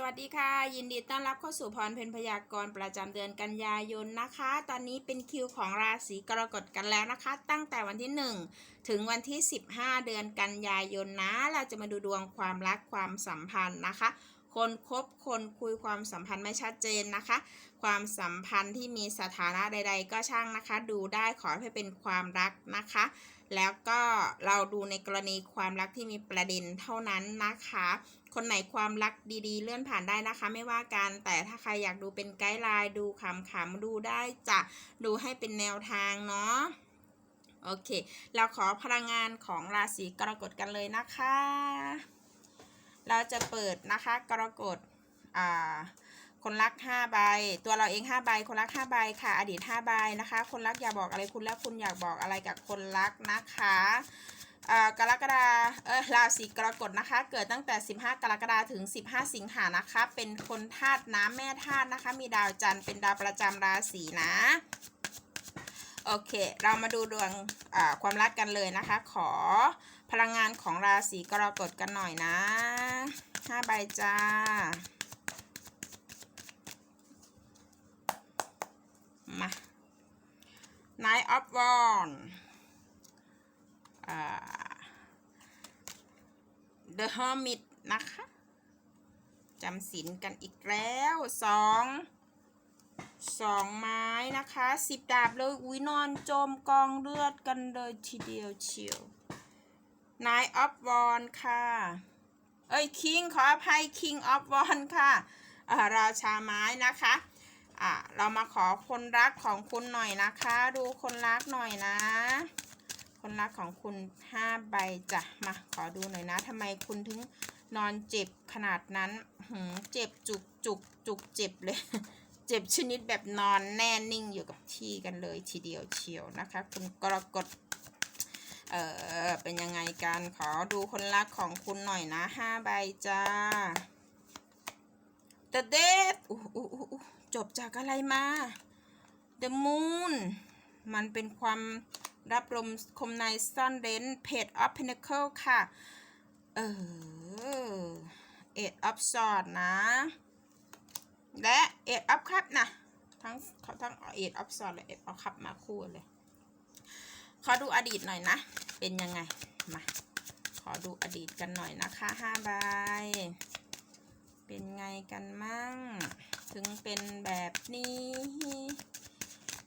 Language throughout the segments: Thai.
สวัสดีค่ะ ยินดีต้อนรับเข้าสู่พรเพนพยากรณ์ประจำเดือนกันยายนนะคะ ตอนนี้เป็นคิวของราศีกรกฎกันแล้วนะคะ ตั้งแต่วันที่ 1 ถึงวันที่ 15 เดือนกันยายนนะ เราจะมาดูดวงความรักความสัมพันธ์นะคะ คนคบคนคุยความสัมพันธ์ไม่ชัดเจนนะคะ ความสัมพันธ์ที่มีสถานะใด ๆ ก็ช่างนะคะ ดูได้ขอให้เป็นความรักนะคะ แล้วก็เราดูในกรณีความรักที่มีประเด็นเท่านั้นนะคะ คนไหนความรักดีๆ เลื่อนผ่านได้นะคะ ไม่ว่ากัน แต่ถ้าใครอยากดูเป็นไกด์ไลน์ดูขำๆดูได้จะดูให้เป็นแนวทางเนาะโอเค เราขอพลังงานของราศีกรกฎกันเลยนะคะ เราจะเปิดนะคะกรกฎอ่าคนรัก5ใบ ตัวเราเอง5ใบ คนรัก5ใบค่ะ อดีต5ใบนะคะ คนรักอยากบอกอะไรคุณแล้วคุณอยากบอกอะไรกับคนรักนะคะ กรกฎาเออราศีกรกฎนะคะ เกิดตั้งแต่ 15 กรกฎาถึง 15 สิงหานะคะ เป็นคนธาตุน้ำแม่ธาตุนะคะ มีดาวจันทร์เป็นดาวประจำราศีนะโอเค เรามาดูดวงอ่าความรักกันเลยนะคะ ขอพลังงานของราศีกรกฎกันหน่อยนะ5ใบจ้า มา Nine of Wands อ่า The Hermit นะคะจำศีลกันอีกแล้วสองสองไม้นะคะสิบดาบเลยอุ้ยนอนจมกองเลือดกันเลยทีเดียวเชียว Nine of w a n ค่ะ เอ้ย King ขออภัย King of w a n ค่ะราชาไม้นะคะอะเรามาขอคนรักของคุณหน่อยนะคะ ดูคนรักหน่อยนะ คนรักของคุณห้าใบจ้ะมาขอดูหน่อยนะทำไมคุณถึงนอนเจ็บขนาดนั้นหืมเจ็บจุกจุกจุกเจ็บเลย เจ็บชนิดแบบนอนแน่นิ่งอยู่กับที่กันเลยทีเดียวเชียวนะคะ คุณกรกฎเออเป็นยังไงกันขอดูคนรักของคุณหน่อยนะห้าใบจ้า The Death อู้อู้อู้จบจากอะไรมา The Moon มันเป็นความ รับลมคมในซ่อนเร้น Page of Pentacle ค่ะ เออ Eight of Swords นะ และ Eight of Cup นะทั้งทั้ง Eight of Swords และ Eight of Cup มาคู่เลย ขอดูอดีตหน่อยนะ เป็นยังไง มา ขอดูอดีตกันหน่อยนะคะห้าใบเป็นไงกันมั่ง ถึงเป็นแบบนี้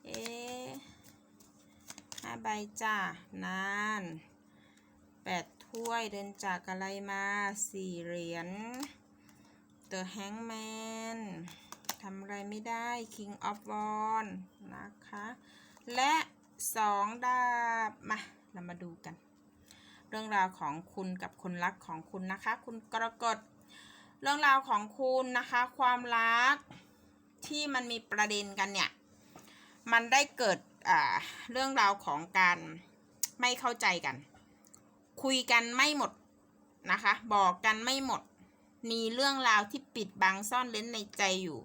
เอ๊ะห้าใบจ้านานแปดถ้วยเดินจากอะไรมาสี่เหรียญ The Hangman ทำอะไรไม่ได้ King of w a n นะคะ และสองดาบ มา เรามาดูกัน เรื่องราวของคุณกับคนรักของคุณนะคะ คุณกรกฎ เรื่องราวของคุณนะคะ ความรักที่มันมีประเด็นกันเนี่ย มันได้เกิด เรื่องราวของการไม่เข้าใจกัน คุยกันไม่หมดนะคะ บอกกันไม่หมด มีเรื่องราวที่ปิดบังซ่อนเล้นในใจอยู่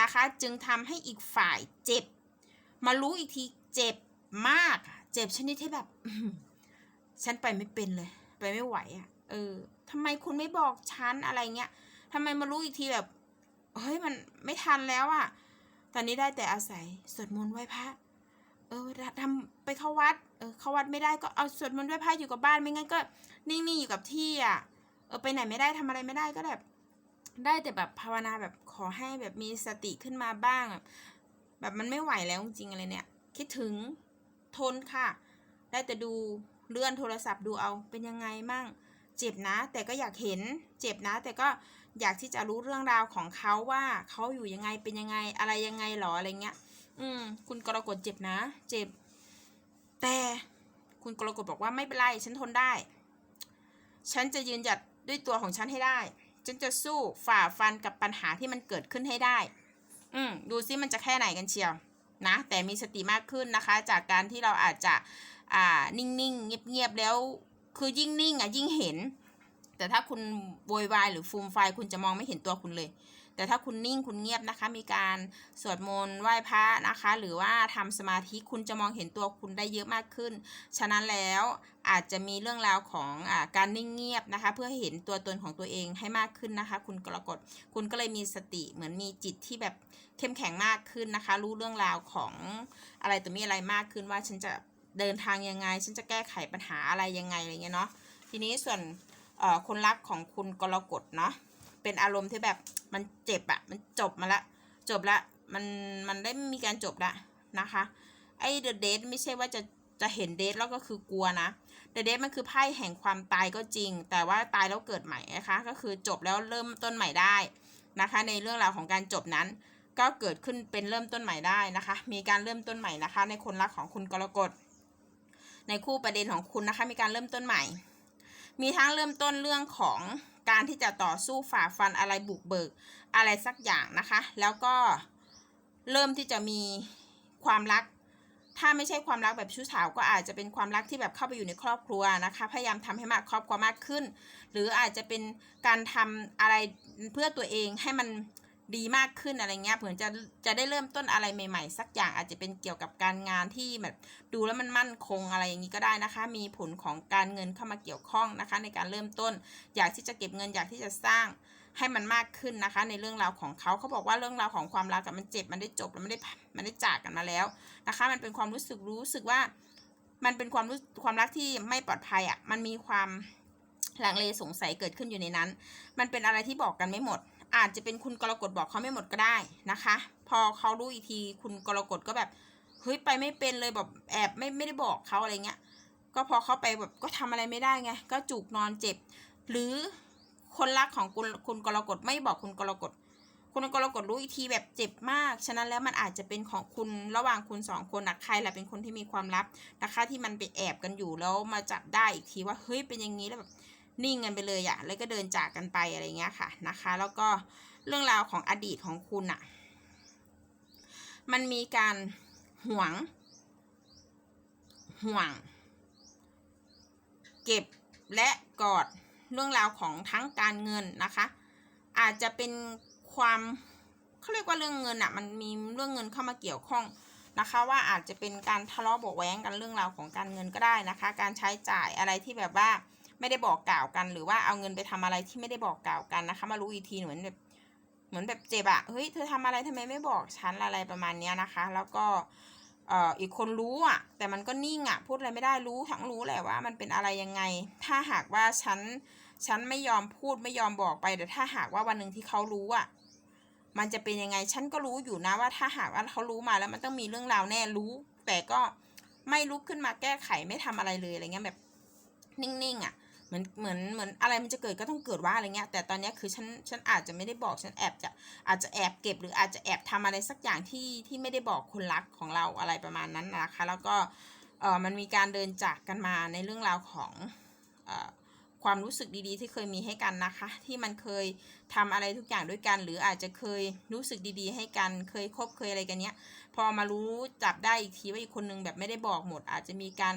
นะคะ จึงทำให้อีกฝ่ายเจ็บ มารู้อีกทีเจ็บมาก เจ็บชนิดที่แบบฉันไปไม่เป็นเลย ไปไม่ไหวอะ่ะ เออทำไมคุณไม่บอกฉันอะไรเงี้ยทำไมมารู้อีกทีแบบเฮ้ยมันไม่ทันแล้วอะ่ะ ตอนนี้ได้แต่อาศัยสวดมนต์ไหว้พระ เออทำไปเข้าวัด เออเข้าวัดไม่ได้ก็เอาสวดมนต์ไหว้พระอยู่กับบ้านไม่งั้นก็นิ่งๆอยู่กับที่อะ เออไปไหนไม่ได้ทำอะไรไม่ได้ก็แบบ ได้แต่แบบภาวนาแบบขอให้แบบมีสติขึ้นมาบ้าง แบบแบบมันไม่ไหวแล้วจริงๆอะไรเนี่ย คิดถึงทนค่ะ ได้แต่ดูเลื่อนโทรศัพท์ดูเอาเป็นยังไงมั่ง เจ็บนะ แต่ก็อยากเห็น เจ็บนะ แต่ก็อยากที่จะรู้เรื่องราวของเขาว่าเขาอยู่ยังไงเป็นยังไงอะไรยังไงหรออะไรเงี้ย อืม คุณกรกฎเจ็บนะ เจ็บ แต่คุณกรกฎบอกว่าไม่เป็นไร ฉันทนได้ ฉันจะยืนหยัดด้วยตัวของฉันให้ได้ ฉันจะสู้ฝ่าฟันกับปัญหาที่มันเกิดขึ้นให้ได้ อืม ดูซิมันจะแค่ไหนกันเชียว นะ แต่มีสติมากขึ้นนะคะ จากการที่เราอาจจะ อ่า นิ่งๆ เงียบๆ แล้ว คือยิ่งนิ่งอะยิ่งเห็น แต่ถ้าคุณโวยวายหรือฟูมไฟคุณจะมองไม่เห็นตัวคุณเลย แต่ถ้าคุณนิ่งคุณเงียบนะคะ มีการสวดมนต์ไหว้พระนะคะ หรือว่าทำสมาธิคุณจะมองเห็นตัวคุณได้เยอะมากขึ้น ฉะนั้นแล้วอาจจะมีเรื่องราวของอการนิ่งเงียบนะคะ เพื่อให้เห็นตัวตนของตัวเองให้มากขึ้นนะคะ คุณกรกฎคุณก็เลยมีสติเหมือนมีจิตที่แบบเข้มแข็งมากขึ้นนะคะ รู้เรื่องราวของอะไรตัวมีอะไรมากขึ้นว่าฉันจะเดินทางยังไง ฉันจะแก้ไขปัญหาอะไรยังไงอะไรเงี้ยเนาะทีนี้ส่วนคนรักของคุณกรกฎเนาะ เป็นอารมณ์ที่แบบมันเจ็บอะมันจบมาละ จบละมันมันได้มีการจบละนะคะ ไอ้เดอะเดทไม่ใช่ว่าจะจะเห็นเดทแล้วก็คือกลัวนะเดอะเดทมันคือไพ่แห่งความตายก็จริง แต่ว่าตายแล้วเกิดใหม่นะคะก็คือจบแล้วเริ่มต้นใหม่ได้นะคะ ในเรื่องราวของการจบนั้น ก็เกิดขึ้นเป็นเริ่มต้นใหม่ได้นะคะ มีการเริ่มต้นใหม่นะคะ ในคนรักของคุณกรกฎในคู่ประเด็นของคุณนะคะ มีการเริ่มต้นใหม่ มีทั้งเริ่มต้นเรื่องของ การที่จะต่อสู้ฝ่าฟันอะไรบุกเบิกอะไรสักอย่างนะคะ แล้วก็เริ่มที่จะมีความรัก ถ้าไม่ใช่ความรักแบบชู้สาวก็อาจจะเป็นความรักที่แบบเข้าไปอยู่ในครอบครัวนะคะ พยายามทำให้มากครอบครัวมากขึ้น หรืออาจจะเป็นการทำอะไรเพื่อตัวเองให้มัน ดีมากขึ้นอะไรเงี้ยเผื่อจะจะได้เริ่มต้นอะไรใหม่ ๆ สักอย่างอาจจะเป็นเกี่ยวกับการงานที่แบบดูแล้วมันมั่นคงอะไรอย่างนี้ก็ได้นะคะ มีผลของการเงินเข้ามาเกี่ยวข้องนะคะ ในการเริ่มต้น อยากที่จะเก็บเงินอยากที่จะสร้างให้มันมากขึ้นนะคะ ในเรื่องราวของเขาเขาบอกว่าเรื่องราวของความรักกับมันเจ็บมันได้จบแล้วมันได้มันได้จากกันมาแล้วนะคะ มันเป็นความรู้สึกรู้สึกว่า มันเป็นความรู้ความรักที่ไม่ปลอดภัยอะ่ะมันมีความลังเลสงสัยเกิดขึ้นอยู่ในนั้น มันเป็นอะไรที่บอกกันไม่หมด อาจจะเป็นคุณกรกฎบอกเขาไม่หมดก็ได้นะคะ พอเขารู้อีกทีคุณกรกฎก็แบบเฮ้ยไปไม่เป็นเลยแบบแอบไม่ไม่ได้บอกเขาอะไรเงี้ยก็พอเขาไปแบบก็ทำอะไรไม่ได้ไงก็จุกนอนเจ็บ หรือคนรักของคุณคุณกรกฎไม่บอกคุณกรกฎคุณกรกฎรู้อีกทีแบบเจ็บมาก ฉะนั้นแล้วมันอาจจะเป็นของคุณระหว่างคุณสองคนนะใครแหละเป็นคนที่มีความลับนะคะ ที่มันไปแอบกันอยู่แล้วมาจับได้อีกทีว่าเฮ้ยเป็นอย่างนี้แล้วแบบ นิ่งกันไปเลยอะแล้วก็เดินจากกันไปอะไรเงี้ยค่ะนะคะ แล้วก็เรื่องราวของอดีตของคุณอะมันมีการหวง ห่วง เก็บและกอดเรื่องราวของทั้งการเงินนะคะ อาจจะเป็นความเขาเรียกว่าเรื่องเงินอะ่ะมันมีเรื่องเงินเข้ามาเกี่ยวข้องนะคะว่าอาจจะเป็นการทะเลาะเบาะแว้งกันเรื่องราวของการเงินก็ได้นะคะ การใช้จ่ายอะไรที่แบบว่า ไม่ได้บอกกล่าวกัน หรือว่าเอาเงินไปทำอะไรที่ไม่ได้บอกกล่าวกันนะคะ มารู้อีกทีเหมือนแบบเหมือนแบบเจ็บอะเฮ้ยเธอทำอะไรทำไมไม่บอกฉันอะไรประมาณเนี้ยนะคะ แล้วก็เอ่ออีกคนรู้อะ แต่มันก็นิ่งอะ พูดอะไรไม่ได้รู้ทั้งรู้แหละว่ามันเป็นอะไรยังไง ถ้าหากว่าฉันฉันไม่ยอมพูดไม่ยอมบอกไปแต่ถ้าหากว่าวันหนึ่งที่เขารู้อะ มันจะเป็นยังไง ฉันก็รู้อยู่นะว่าถ้าหากว่าเขารู้มาแล้วมันต้องมีเรื่องราวแน่รู้ แต่ก็ไม่ลุกขึ้นมาแก้ไขไม่ทำอะไรเลยอะไรเงี้ยแบบนิ่งๆอะ เหมือนเหมือนเหมือนอะไรมันจะเกิดก็ต้องเกิดว่าอะไรเงี้ยแต่ตอนนี้คือฉันฉันอาจจะไม่ได้บอกฉันแอบจะอาจจะแอบเก็บหรืออาจจะแอบทำอะไรสักอย่างที่ที่ไม่ได้บอกคนรักของเราอะไรประมาณนั้นนะคะ แล้วก็เออมันมีการเดินจากกันมาในเรื่องราวของเออความรู้สึกดีๆ ที่เคยมีให้กันนะคะ ที่มันเคยทำอะไรทุกอย่างด้วยกัน หรืออาจจะเคยรู้สึกดีๆ ให้กัน เคยคบเคยอะไรกันเนี้ย พอมารู้จับได้อีกทีว่าอีกคนนึงแบบไม่ได้บอกหมด อาจจะมีการ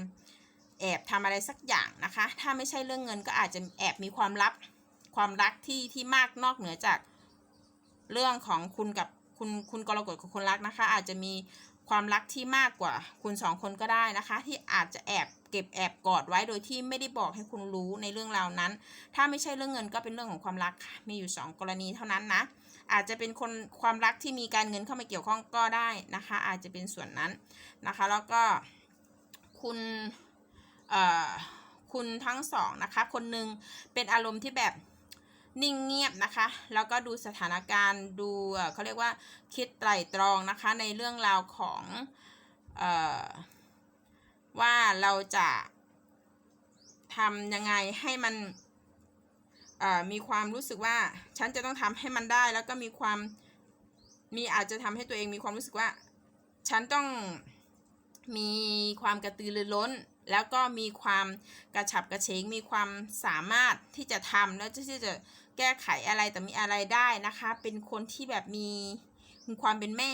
แอบทำอะไรสักอย่างนะคะ ถ้าไม่ใช่เรื่องเงินก็อาจจะแอบมีความลับความรักที่ที่มากนอกเหนือจากเรื่องของคุณกับคุณคุณกรกฎกับคนรักนะคะ อาจจะมีความรักที่มากกว่าคุณสองคนก็ได้นะคะ ที่อาจจะแอบเก็บแอบกอดไว้โดยที่ไม่ได้บอกให้คุณรู้ในเรื่องราวนั้น ถ้าไม่ใช่เรื่องเงินก็เป็นเรื่องของความรักค่ะมีอยู่สองกรณีเท่านั้นนะ อาจจะเป็นคนความรักที่มีการเงินเข้ามาเกี่ยวข้องก็ได้นะคะ อาจจะเป็นส่วนนั้นนะคะ แล้วก็คุณ คุณทั้งสองนะคะ คนหนึ่งเป็นอารมณ์ที่แบบนิ่งเงียบนะคะ แล้วก็ดูสถานการณ์ดูเขาเรียกว่าคิดไตร่ตรองนะคะในเรื่องราวของออว่าเราจะทำยังไงให้มันมีความรู้สึกว่าฉันจะต้องทำให้มันได้แล้วก็มีความมีอาจจะทำให้ตัวเองมีความรู้สึกว่า ฉันต้องมีความกระตือรือร้น แล้วก็มีความกระฉับกระเฉง มีความสามารถที่จะทำแล้วที่จะแก้ไขอะไรแต่มีอะไรได้นะคะ เป็นคนที่แบบมีมีความเป็นแม่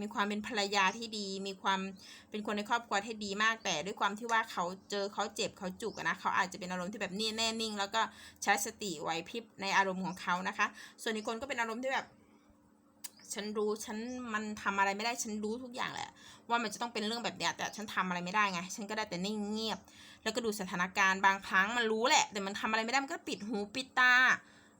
มีความเป็นภรรยาที่ดี มีความเป็นคนในครอบครัวที่ดีมาก แต่ด้วยความที่ว่าเขาเจอเขาเจ็บเขาจุกนะ เขาอาจจะเป็นอารมณ์ที่แบบนี่แน่นิ่ง แล้วก็ใช้สติไหวพริบในอารมณ์ของเขานะคะ ส่วนอีกคนก็เป็นอารมณ์ที่แบบ ฉันรู้ฉันมันทำอะไรไม่ได้ฉันรู้ทุกอย่างแหละ ว่ามันจะต้องเป็นเรื่องแบบเนี้ยแต่ฉันทำอะไรไม่ได้ไง ฉันก็ได้แต่นิ่งเงียบ แล้วก็ดูสถานการณ์บางครั้งมันรู้แหละ แต่มันทำอะไรไม่ได้มันก็ปิดหูปิดตา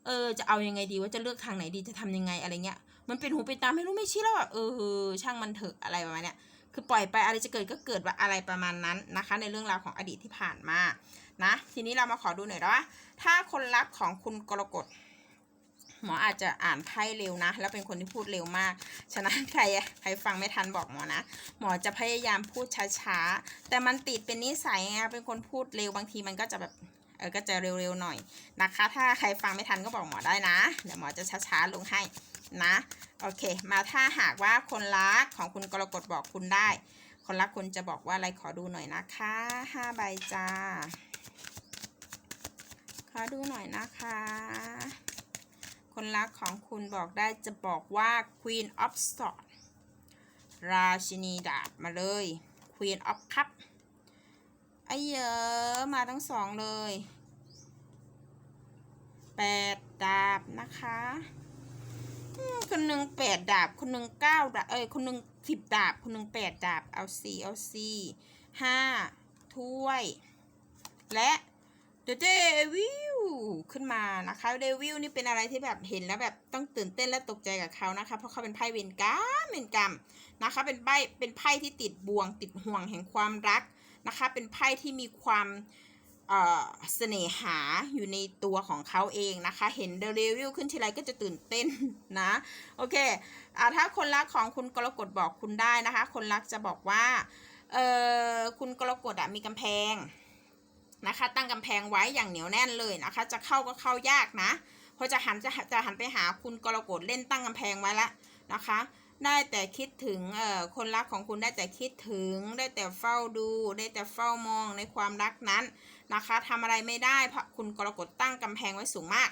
เออจะเอายังไงดีว่าจะเลือกทางไหนดีจะทำยังไงอะไรเงี้ย มันปิดหูปิดตาไม่รู้ไม่ชี้แล้วอะเออช่างมันเถอะอะไรประมาณเนี้ยคือปล่อยไปอะไรจะเกิดก็เกิดว่าอะไรประมาณนั้นนะคะ ในเรื่องราวของอดีตที่ผ่านมานะ ทีนี้เรามาขอดูหน่อยว่าถ้าคนรักของคุณกรกฎ หมออาจจะอ่านไพ่เร็วนะ แล้วเป็นคนที่พูดเร็วมาก ฉะนั้นใครใครฟังไม่ทันบอกหมอนะ หมอจะพยายามพูดช้าๆ แต่มันติดเป็นนิสัยไงเป็นคนพูดเร็วบางทีมันก็จะแบบเออก็จะเร็วๆหน่อยนะคะ ถ้าใครฟังไม่ทันก็บอกหมอได้นะ เดี๋ยวหมอจะช้าๆลงให้นะ โอเค มาถ้าหากว่าคนรักของคุณกรกฎบอกคุณได้ คนรักคุณจะบอกว่าอะไรขอดูหน่อยนะคะห้าใบจ้า ขอดูหน่อยนะคะ คนรักของคุณบอกได้จะบอกว่า Queen of Swords ราชินีดาบมาเลย Queen of Cup ไอเยอะมาทั้งสองเลย แปดดาบนะคะคนหนึ่งแปดดาบ คนหนึ่งเก้าดาบ เอ้ย คนหนึ่งสิบดาบ คนหนึ่งแปดดาบ เอาสี่เอาสี่ห้าถ้วย และเดเดวิล ขึ้นมานะคะเดวิลนี่เป็นอะไรที่แบบเห็นแล้วแบบต้องตื่นเต้นและตกใจกับเขานะคะ เพราะเขาเป็นไพ่เวนกรรมเวนกรรมนะคะ เป็นไพ่เป็นไพ่ที่ติดบ่วงติดห่วงแห่งความรักนะคะ เป็นไพ่ที่มีความเสน่หาอยู่ในตัวของเขาเองนะคะ เห็นเดเดวิลขึ้นทีไรก็จะตื่นเต้นนะ โอเคอถ้าคนรักของคุณกรกฎบอกคุณได้นะคะ คนรักจะบอกว่า เออคุณกรกฎมีกำแพง นะคะ ตั้งกำแพงไว้อย่างเหนียวแน่นเลยนะคะ จะเข้าก็เข้ายากนะเพราะจะหันจะจะหันไปหาคุณกรกฎเล่นตั้งกำแพงไว้ละนะคะ ได้แต่คิดถึงเอ่อคนรักของคุณได้แต่คิดถึง ได้แต่เฝ้าดู ได้แต่เฝ้ามองในความรักนั้นนะคะทำอะไรไม่ได้เพราะคุณกรกฎตั้งกำแพงไว้สูงมาก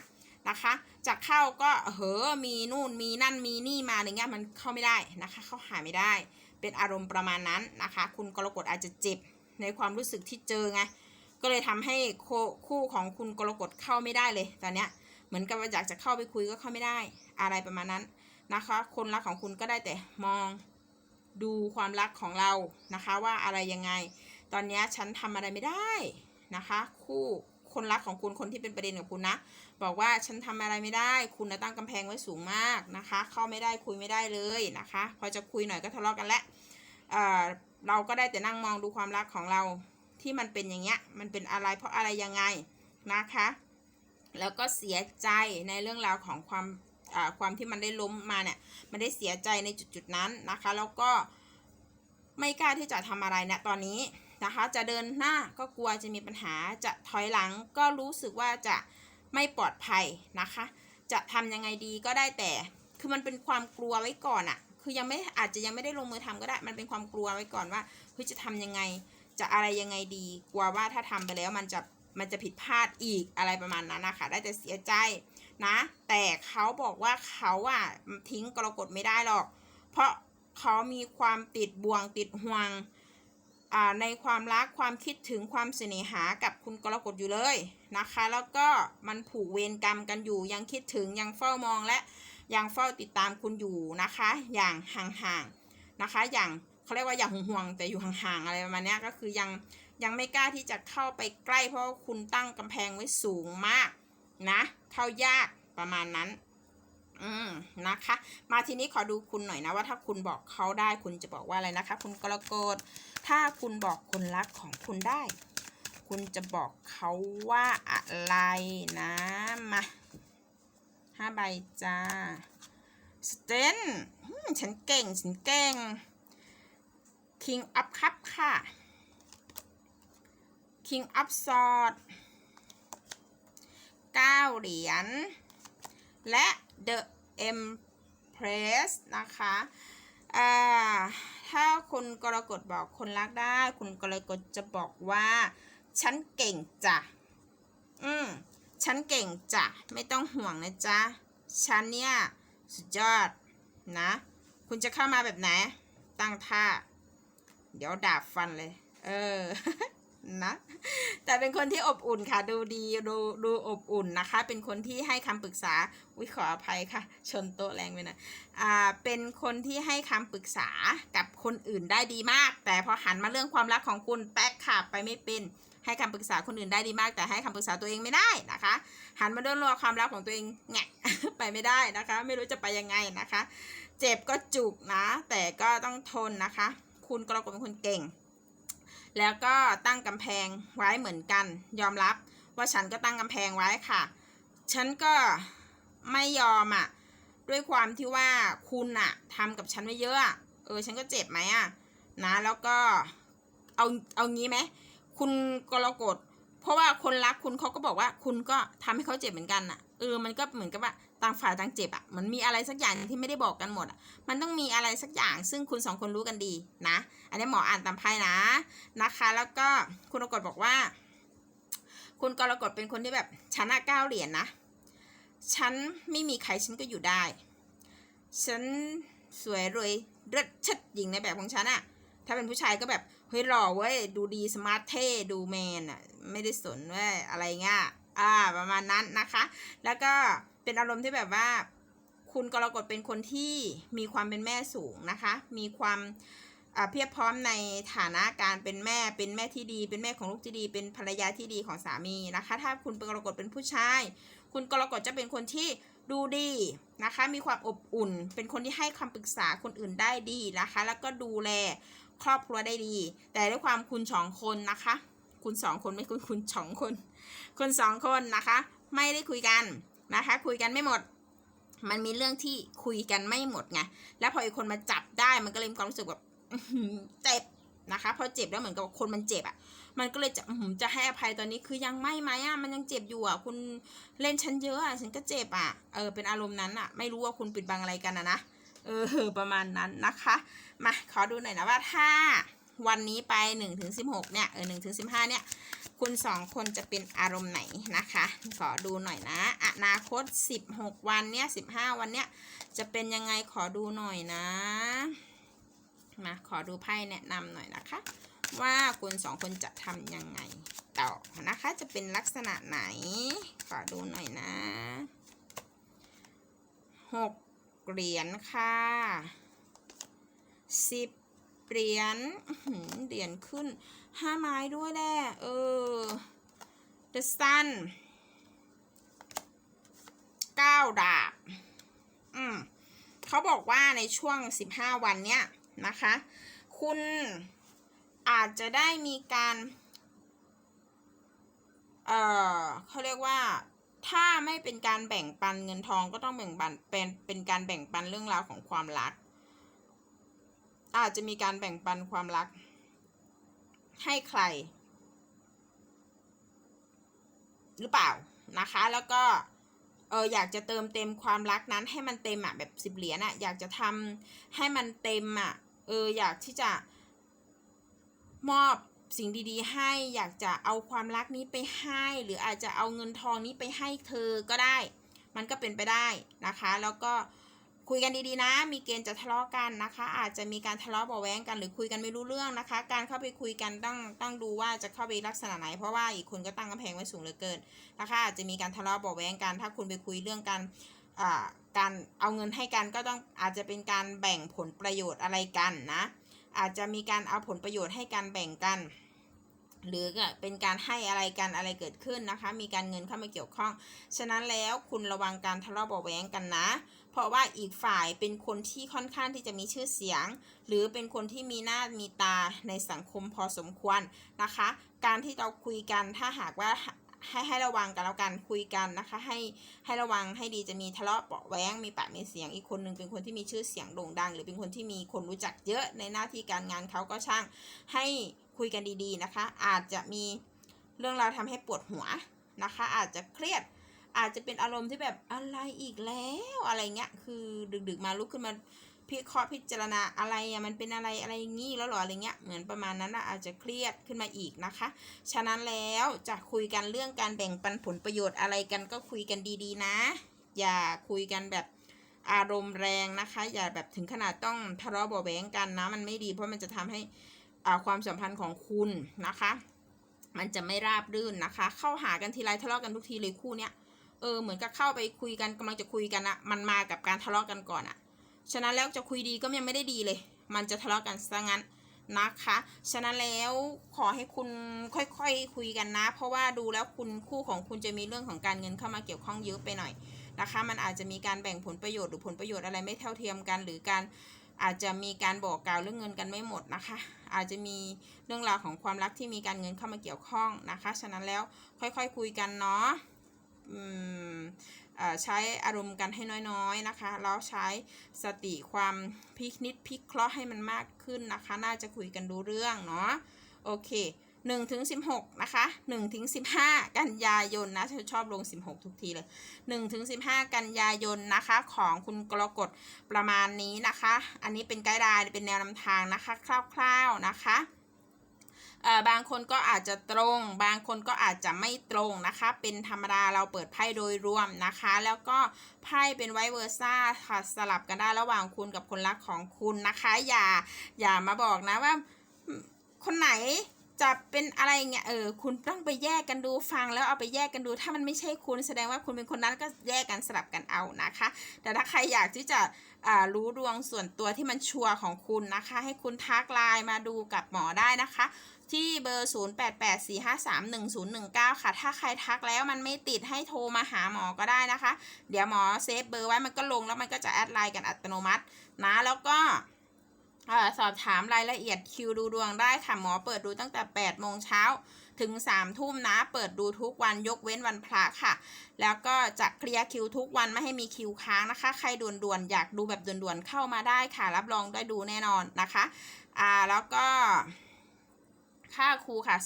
นะคะจะเข้าก็เหอมีนู่นมีนั่นมีนี่มาอย่างเงี้ยมันเข้าไม่ได้นะคะ เข้าหาไม่ได้ เป็นอารมณ์ประมาณนั้นนะคะ คุณกรกฎอาจจะเจ็บในความรู้สึกที่เจอไง ก็เลยทำให้คู่ของคุณกรกฎเข้าไม่ได้เลย ตอนเนี้ยเหมือนกับว่าอยากจะเข้าไปคุยก็เข้าไม่ได้อะไรประมาณนั้นนะคะ คนรักของคุณก็ได้แต่มองดูความรักของเรานะคะว่าอะไรยังไง ตอนนี้ฉันทำอะไรไม่ได้นะคะ คู่คนรักของคุณคนที่เป็นประเด็นกับคุณนะ บอกว่าฉันทำอะไรไม่ได้ คุณนะตั้งกำแพงไว้สูงมากนะคะ เข้าไม่ได้คุยไม่ได้เลยนะคะ พอจะคุยหน่อยก็ทะเลาะกันแล้วเออเราก็ได้แต่นั่งมองดูความรักของเรา ที่มันเป็นอย่างเงี้ยมันเป็นอะไรเพราะอะไรยังไงนะคะ แล้วก็เสียใจในเรื่องราวของความความที่มันได้ล้มมาเนี่ยมันได้เสียใจในจุดๆนั้นนะคะ แล้วก็ไม่กล้าที่จะทำอะไรนะตอนนี้นะคะ จะเดินหน้าก็กลัวจะมีปัญหาจะถอยหลังก็รู้สึกว่าจะไม่ปลอดภัยนะคะ จะทำยังไงดีก็ได้แต่คือมันเป็นความกลัวไว้ก่อนอะคือยังไม่อาจจะยังไม่ได้ลงมือทำก็ได้ มันเป็นความกลัวไว้ก่อนว่าเฮ้ยจะทำยังไง จะอะไรยังไงดี กลัวว่าถ้าทำไปแล้วมันจะมันจะผิดพลาดอีกอะไรประมาณนั้นนะคะได้แต่เสียใจนะ แต่เขาบอกว่าเขาอะทิ้งกรกฎไม่ได้หรอก เพราะเขามีความติดบ่วงติดห่วงอ่าในความรักความคิดถึงความเสน่หากับคุณกรกฎอยู่เลยนะคะ แล้วก็มันผูกเวรกรรมกันอยู่ยังคิดถึงยังเฝ้ามองและยังเฝ้าติดตามคุณอยู่นะคะ อย่างห่างๆนะคะ อย่าง เขาเรียกว่าอย่างห่วงแต่อยู่ห่างๆอะไรประมาณนี้ก็คือยังยังไม่กล้าที่จะเข้าไปใกล้เพราะคุณตั้งกำแพงไว้สูงมากนะ เข้ายากประมาณนั้น อืมนะคะ มาทีนี้ขอดูคุณหน่อยนะว่าถ้าคุณบอกเขาได้คุณจะบอกว่าอะไรนะคะ คุณกรกฎถ้าคุณบอกคนรักของคุณได้ คุณจะบอกเขาว่าอะไรนะมาห้าใบจ้าสเตนฉันเก่ง ฉันเก่ง King up ครับค่ะ King up sword 9 เหรียญ และ The Empress นะคะถ้าคุณกรกฎบอกคนรักได้ คุณกรกฎจะบอกว่า ฉันเก่งจ้ะ อืม ฉันเก่งจ้ะ ไม่ต้องห่วงนะจ๊ะ ฉันเนี่ย สุดยอดนะ คุณจะเข้ามาแบบไหน ตั้งท่า เดี๋ยวดาบฟันเลย เออ นะ แต่เป็นคนที่อบอุ่นค่ะ ดูดี ดูดูอบอุ่นนะคะ เป็นคนที่ให้คำปรึกษา อุ้ยขออภัยค่ะ ชนโต๊ะแรงไปหนะอ่า เป็นคนที่ให้คำปรึกษากับคนอื่นได้ดีมาก แต่พอหันมาเรื่องความรักของคุณแป๊กค่ะ ไปไม่เป็นให้คำปรึกษาคนอื่นได้ดีมาก แต่ให้คำปรึกษาตัวเองไม่ได้นะคะ หันมาเรื่องราวความรักของตัวเองแงะไปไม่ได้นะคะ ไม่รู้จะไปยังไงนะคะ เจ็บก็จุกนะ แต่ก็ต้องทนนะคะ คุณกรกฎเป็นคนเก่ง แล้วก็ตั้งกำแพงไว้เหมือนกัน ยอมรับว่าฉันก็ตั้งกำแพงไว้ค่ะ ฉันก็ไม่ยอมอะ่ะ ด้วยความที่ว่าคุณอะทำกับฉันไว้เยอะ เออ ฉันก็เจ็บไหมอะนะ แล้วก็เอาเอางี้ไหม คุณกรกฎเพราะว่าคนรักคุณเขาก็บอกว่าคุณก็ทำให้เขาเจ็บเหมือนกันอะ เออ มันก็เหมือนกับว่า ต่างฝ่ายต่างเจ็บอะมันมีอะไรสักอย่างที่ไม่ได้บอกกันหมดอะมันต้องมีอะไรสักอย่างซึ่งคุณสองคนรู้กันดีนะ อันนี้หมออ่านตามไพ่นะนะคะ แล้วก็คุณกรกฎบอกว่า คุณกรกฎเป็นคนที่แบบฉันอะเก้าเหรียญนะฉันไม่มีใครฉันก็อยู่ได้ ฉันสวยรวยเลิศชิดหญิงในแบบของฉันอะถ้าเป็นผู้ชายก็แบบเฮ้ยหล่อเว้ยดูดีสมาร์ทเท่ดูแมนอะไม่ได้สนว่าอะไรเงี้ยอ่าประมาณนั้นนะคะ แล้วก็ เป็นอารมณ์ที่แบบว่า คุณกรกฎเป็นคนที่มีความเป็นแม่สูงนะคะ มีความเพียบพร้อมในฐานะการเป็นแม่เป็นแม่ที่ดี เป็นแม่ของลูกที่ดี เป็นภรรยาที่ดีของสามีนะคะ ถ้าคุณเป็นกรกฎเป็นผู้ชาย คุณกรกฎจะเป็นคนที่ดูดีนะคะ มีความอบอุ่น เป็นคนที่ให้คำปรึกษาคนอื่นได้ดีนะคะ แล้วก็ดูแลครอบครัวได้ดี แต่ด้วยความคุณสองคนนะคะ คุณสองคนไม่คุณคุณสองคนคุณสองคนนะคะ ไม่ได้คุยกัน นะคะ คุยกันไม่หมด มันมีเรื่องที่คุยกันไม่หมดไงแล้วพออีกคนมาจับได้มันก็เลยมีความรู้สึกแบบเจ็บนะคะพอเจ็บแล้วเหมือนกับคนมันเจ็บอะ มันก็เลยจะหือจะให้อภัยตอนนี้คือยังไม่ไหมอะมันยังเจ็บอยู่อะ คุณเล่นฉันเยอะอะฉันก็เจ็บอะเออเป็นอารมณ์นั้นอะ ไม่รู้ว่าคุณปิดบังอะไรกันนะนะเออประมาณนั้นนะคะมาขอดูหน่อยนะว่าถ้าวันนี้ไป1นถึงสิเนี่ยเออหนึ่งถึงสิเนี่ย คุณสองคนจะเป็นอารมณ์ไหนนะคะ ขอดูหน่อยนะ อนาคต 16 วันเนี่ย15 วันเนี่ยจะเป็นยังไงขอดูหน่อยนะ มาขอดูไพ่แนะนำหน่อยนะคะ ว่าคุณสองคนจะทำยังไงต่อนะคะ จะเป็นลักษณะไหน ขอดูหน่อยนะหกเหรียญค่ะสิบเหรียญเหรียญขึ้น ห้าไม้ด้วยแหละ เออ The Sun เก้าดาบ อืมเขาบอกว่าในช่วง15วันเนี้ยนะคะ คุณอาจจะได้มีการ เอ่อเขาเรียกว่าถ้าไม่เป็นการแบ่งปันเงินทองก็ต้องแบ่งปันเป็นเป็นการแบ่งปันเรื่องราวของความรัก อาจจะมีการแบ่งปันความรัก ให้ใคร หรือเปล่านะคะ แล้วก็เอออยากจะเติมเต็มความรักนั้นให้มันเต็มอะแบบสิบเหรียญอะอยากจะทำให้มันเต็มอะเอออยากที่จะมอบสิ่งดีๆ ให้อยากจะเอาความรักนี้ไปให้ หรืออาจจะเอาเงินทองนี้ไปให้เธอก็ได้ มันก็เป็นไปได้นะคะ แล้วก็ คุยกันดีๆนะ มีเกณฑ์จะทะเลาะกันนะคะ อาจจะมีการทะเลาะเบาแว้งกันหรือคุยกันไม่รู้เรื่องนะคะ การเข้าไปคุยกันต้องต้องดูว่าจะเข้าไปลักษณะไหน เพราะว่าอีกคนก็ตั้งกำแพงไว้สูงเหลือเกินนะคะอาจจะมีการทะเลาะเบาแว้งกัน ถ้าคุณไปคุยเรื่องการอ่าการเอาเงินให้กันก็ต้องอาจจะเป็นการแบ่งผลประโยชน์อะไรกันนะ อาจจะมีการเอาผลประโยชน์ให้การแบ่งกันหรือก็เป็นการให้อะไรกันอะไรเกิดขึ้นนะคะ มีการเงินเข้ามาเกี่ยวข้อง ฉะนั้นแล้วคุณระวังการทะเลาะเบาแว้งกันนะ เพราะว่าอีกฝ่ายเป็นคนที่ค่อนข้างที่จะมีชื่อเสียง หรือเป็นคนที่มีหน้ามีตาในสังคมพอสมควรนะคะ การที่เราคุยกันถ้าหากว่าให้ให้ระวังกันแล้วกันคุยกันนะคะ ให้ให้ระวังให้ดีจะมีทะเลาะเบาะแว้งมีปากมีเสียงอีกคนหนึ่งเป็นคนที่มีชื่อเสียงโด่งดัง หรือเป็นคนที่มีคนรู้จักเยอะในหน้าที่การงานเขาก็ช่าง ให้คุยกันดีๆนะคะ อาจจะมีเรื่องราวทำให้ปวดหัวนะคะ อาจจะเครียด อาจจะเป็นอารมณ์ที่แบบอะไรอีกแล้วอะไรเงี้ย คือดึกๆมาลุกขึ้นมาพิเคราะห์พิจารณาอะไรอะมันเป็นอะไรอะไรงี้แล้วหรออะไรเงี้ยเหมือนประมาณนั้นอะอาจจะเครียดขึ้นมาอีกนะคะ ฉะนั้นแล้วจะคุยกันเรื่องการแบ่งปันผลประโยชน์อะไรกันก็คุยกันดีๆนะ อย่าคุยกันแบบอารมณ์แรงนะคะ อย่าแบบถึงขนาดต้องทะเลาะเบาะแว้งกันนะ มันไม่ดีเพราะมันจะทำให้อ่าความสัมพันธ์ของคุณนะคะ มันจะไม่ราบรื่นนะคะ เข้าหากันทีไรทะเลาะกันทุกทีเลยคู่เนี้ย เออเหมือนกับเข้าไปคุยกันกำลังจะคุยกันอะมันมากับการทะเลาะกันก่อนอะฉะนั้นแล้วจะคุยดีก็ยังไม่ได้ดีเลย มันจะทะเลาะกันซะงั้นนะคะ ฉะนั้นแล้วขอให้คุณค่อยๆคคุยกันนะ เพราะว่าดูแล้วคุณคู่ของคุณจะมีเรื่องของการเงินเข้ามาเกี่ยวข้องเยอะไปหน่อยนะคะ มันอาจจะมีการแบ่งผลประโยชน์หรือผลประโยชน์อะไรไม่เท่าเทียมกัน หรือการอาจจะมีการบอกกล่าวเรื่องเงินกันไม่หมดนะคะ อาจจะมีเรื่องราวของความรักที่มีการเงินเข้ามาเกี่ยวข้องนะคะ ฉะนั้นแล้วค่อยๆคคุยกันเนาะ ใช้อารมณ์กันให้น้อยๆนะคะ แล้วใช้สติความพินิจพิเคราะห์ให้มันมากขึ้นนะคะ น่าจะคุยกันรู้เรื่องเนาะ โอเค1ถึง16 นะคะ1ถึง15 กันยายนนะ ชอบลง 16 ทุกทีเลย1ถึง15 กันยายนนะคะ ของคุณกรกฎประมาณนี้นะคะ อันนี้เป็นไกด์ไลน์เป็นแนวนำทางนะคะ คร่าวๆนะคะ บางคนก็อาจจะตรง บางคนก็อาจจะไม่ตรงนะคะ เป็นธรรมดาเราเปิดไพ่โดยรวมนะคะ แล้วก็ไพ่เป็นไวเวอร์ซ่าค่ะสลับกันได้ระหว่างคุณกับคนรักของคุณนะคะ อย่าอย่ามาบอกนะว่าคนไหนจะเป็นอะไรเงี้ยเออคุณต้องไปแยกกันดูฟังแล้วเอาไปแยกกันดู ถ้ามันไม่ใช่คุณแสดงว่าคุณเป็นคนนั้นก็แยกกันสลับกันเอานะคะ แต่ถ้าใครอยากที่จะรู้ดวงส่วนตัวที่มันชัวร์ของคุณนะคะ ให้คุณทักไลน์มาดูกับหมอได้นะคะ ที่เบอร์ 0884531019 ค่ะ ถ้าใครทักแล้วมันไม่ติดให้โทรมาหาหมอก็ได้นะคะ เดี๋ยวหมอเซฟเบอร์ไว้มันก็ลงแล้วมันก็จะแอดไลน์กันอัตโนมัตินะ แล้วก็สอบถามรายละเอียดคิวดูดวงได้ค่ะ หมอเปิดดูตั้งแต่ 8 โมงเช้าถึง 3 ทุ่มนะ เปิดดูทุกวันยกเว้นวันพระค่ะ แล้วก็จะเคลียร์คิวทุกวันไม่ให้มีคิวค้างนะคะ ใครด่วนๆ อยากดูแบบด่วนๆ เข้ามาได้ค่ะ รับรองได้ดูแน่นอนนะคะ อ่า แล้วก็ ค่าครูค่ะ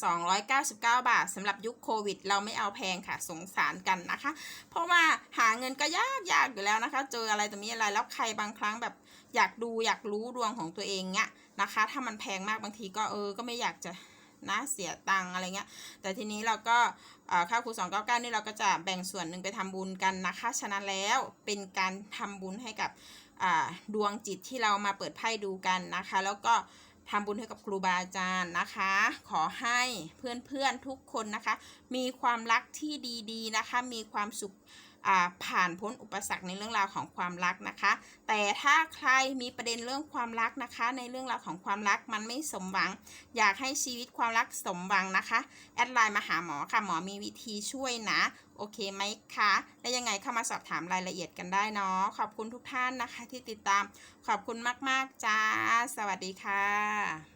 299 บาทสำหรับยุคโควิด เราไม่เอาแพงค่ะสงสารกันนะคะ เพราะว่าหาเงินก็ยากยากอยู่แล้วนะคะ เจออะไรตรงนี้อะไรแล้วใครบางครั้งแบบอยากดูอยากรู้ดวงของตัวเองเนี้ยนะคะ ถ้ามันแพงมากบางทีก็เออก็ไม่อยากจะนะเสียตังอะไรเงี้ย แต่ทีนี้เราก็ค่าครู299นี่เราก็จะแบ่งส่วนหนึ่งไปทำบุญกันนะคะ ฉะนั้นแล้วเป็นการทำบุญให้กับดวงจิตที่เรามาเปิดไพ่ดูกันนะคะ แล้วก็ ทำบุญให้กับครูบาอาจารย์นะคะ ขอให้เพื่อนๆทุกคนนะคะ มีความรักที่ดีๆนะคะ มีความสุข ผ่านพ้นอุปสรรคในเรื่องราวของความรักนะคะ แต่ถ้าใครมีประเด็นเรื่องความรักนะคะ ในเรื่องราวของความรักมันไม่สมหวัง อยากให้ชีวิตความรักสมหวังนะคะ แอดไลน์มาหาหมอค่ะหมอมีวิธีช่วยนะ โอเคไหมคะ และยังไงเข้ามาสอบถามรายละเอียดกันได้เนาะขอบคุณทุกท่านนะคะที่ติดตามขอบคุณมาก ๆ จ้า สวัสดีค่ะ